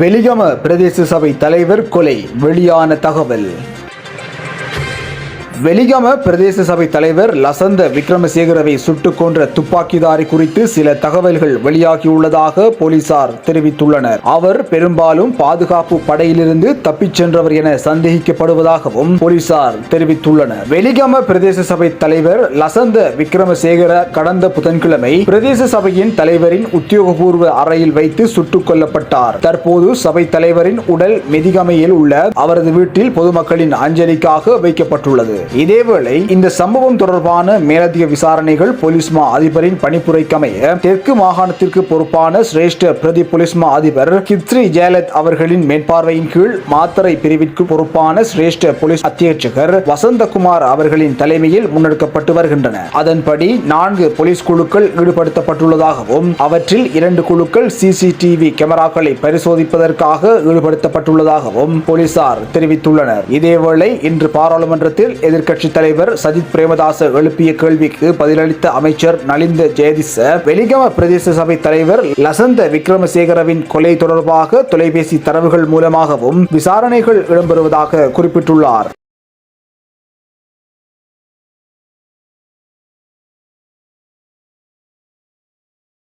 வெலிகம பிரதேச சபை தலைவர் கொலை வெளியான தகவல். வெலிகம பிரதேச சபை தலைவர் லசந்த விக்ரமசேகரவை சுட்டுக் கொன்ற துப்பாக்கிதாரி குறித்து சில தகவல்கள் வெளியாகியுள்ளதாக போலீசார் தெரிவித்துள்ளனர். அவர் பெரும்பாலும் பாதுகாப்பு படையிலிருந்து தப்பிச் சென்றவர் என சந்தேகிக்கப்படுவதாகவும் போலீசார் தெரிவித்துள்ளனர். வெலிகம பிரதேச சபை தலைவர் லசந்த விக்ரமசேகர கடந்த புதன்கிழமை பிரதேச சபையின் தலைவரின் உத்தியோகபூர்வ அறையில் வைத்து சுட்டுக் கொல்லப்பட்டார். தற்போது சபை தலைவரின் உடல் மெதிகமையில் உள்ள அவரது வீட்டில் பொதுமக்களின் அஞ்சலிக்காக வைக்கப்பட்டுள்ளது. இதேவேளை இந்த சம்பவம் தொடர்பான மேலதிக விசாரணைகள் போலீஸ் மா அதிபரின் பணிப்புரைக்கமைய தெற்கு மாகாணத்திற்கு பொறுப்பான சிரேஷ்ட பிரதி போலீஸ் மா அதிபர் கித்ரி ஜெயலத் அவர்களின் மேற்பார்வையின் கீழ் மாத்தரை பிரிவிற்கு பொறுப்பான சிரேஷ்ட போலீஸ் அத்தியட்சகர் வசந்தகுமார் அவர்களின் தலைமையில் முன்னெடுக்கப்பட்டு வருகின்றன அதன்படி நான்கு போலீஸ் குழுக்கள் ஈடுபடுத்தப்பட்டுள்ளதாகவும் அவற்றில் இரண்டு குழுக்கள் சிசிடிவி கேமராக்களை பரிசோதிப்பதற்காக ஈடுபடுத்தப்பட்டுள்ளதாகவும் போலீசார் தெரிவித்துள்ளனர். இதேவேளை இன்று பாராளுமன்றத்தில் எதிர்க்கட்சித் தலைவர் சஜித் பிரேமதாச எழுப்பிய கேள்விக்கு பதிலளித்த அமைச்சர் நலிந்த ஜெயதிச வெலிகம பிரதேச சபை தலைவர் லசந்த விக்ரமசேகரவின் கொலை தொடர்பாக தொலைபேசி தரவுகள் மூலமாகவும் விசாரணைகள் இடம்பெறுவதாக குறிப்பிட்டுள்ளார்.